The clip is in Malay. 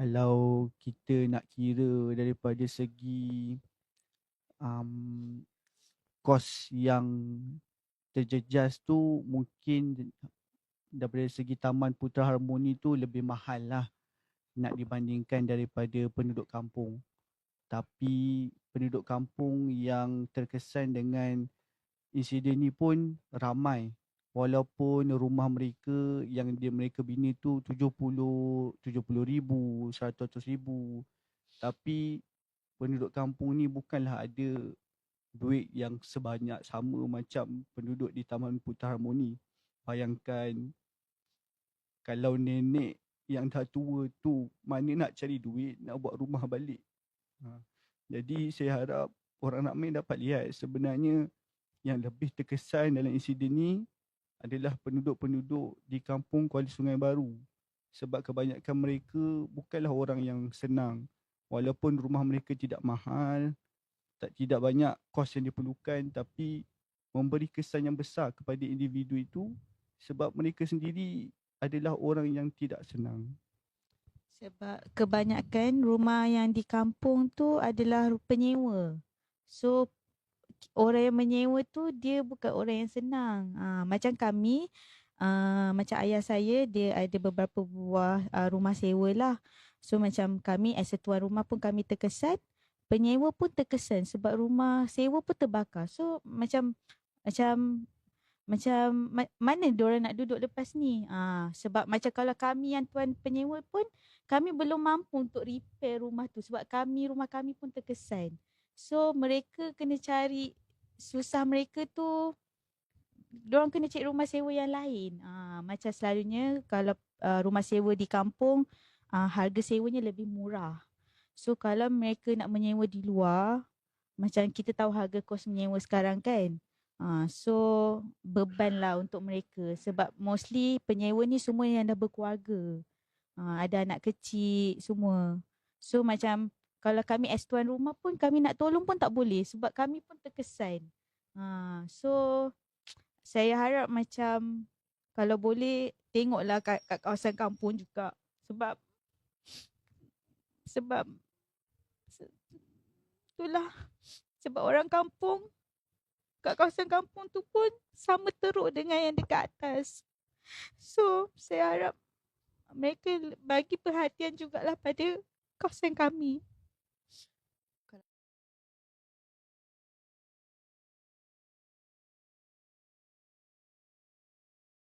kalau kita nak kira daripada segi um, kos yang terjejas tu mungkin daripada segi Taman Putra Harmoni tu lebih mahal lah nak dibandingkan daripada penduduk kampung. Tapi penduduk kampung yang terkesan dengan insiden ni pun ramai. Walaupun rumah mereka yang dia mereka bina tu 70 70 ribu, 100 ribu. Tapi penduduk kampung ni bukanlah ada duit yang sebanyak sama macam penduduk di Taman Putra Harmoni. Bayangkan kalau nenek yang dah tua tu mana nak cari duit nak buat rumah balik. Ha. Jadi saya harap orang ramai dapat lihat sebenarnya yang lebih terkesan dalam insiden ni adalah penduduk-penduduk di kampung Kuala Sungai Baru. Sebab kebanyakan mereka bukanlah orang yang senang. Walaupun rumah mereka tidak mahal, tak tidak banyak kos yang diperlukan tapi memberi kesan yang besar kepada individu itu sebab mereka sendiri adalah orang yang tidak senang. Sebab kebanyakan rumah yang di kampung tu adalah penyewa. So orang yang menyewa tu dia bukan orang yang senang. Ha, macam kami, uh, macam ayah saya dia ada beberapa buah uh, rumah sewa lah. So macam kami as a tuan rumah pun kami terkesan, penyewa pun terkesan sebab rumah sewa pun terbakar. So macam macam macam ma- mana diorang nak duduk lepas ni? Ha, sebab macam kalau kami yang tuan penyewa pun kami belum mampu untuk repair rumah tu sebab kami rumah kami pun terkesan. So mereka kena cari susah mereka tu diorang kena cari rumah sewa yang lain. Ah macam selalunya kalau uh, rumah sewa di kampung uh, harga sewanya lebih murah. So kalau mereka nak menyewa di luar macam kita tahu harga kos menyewa sekarang kan. Uh, so beban lah untuk mereka sebab mostly penyewa ni semua yang dah berkeluarga. Uh, ada anak kecil semua. So macam kalau kami as tuan rumah pun kami nak tolong pun tak boleh sebab kami pun terkesan. Ha, so saya harap macam kalau boleh tengoklah kat, kat kawasan kampung juga sebab sebab itulah sebab orang kampung kat kawasan kampung tu pun sama teruk dengan yang dekat atas. So saya harap mereka bagi perhatian jugalah pada kawasan kami.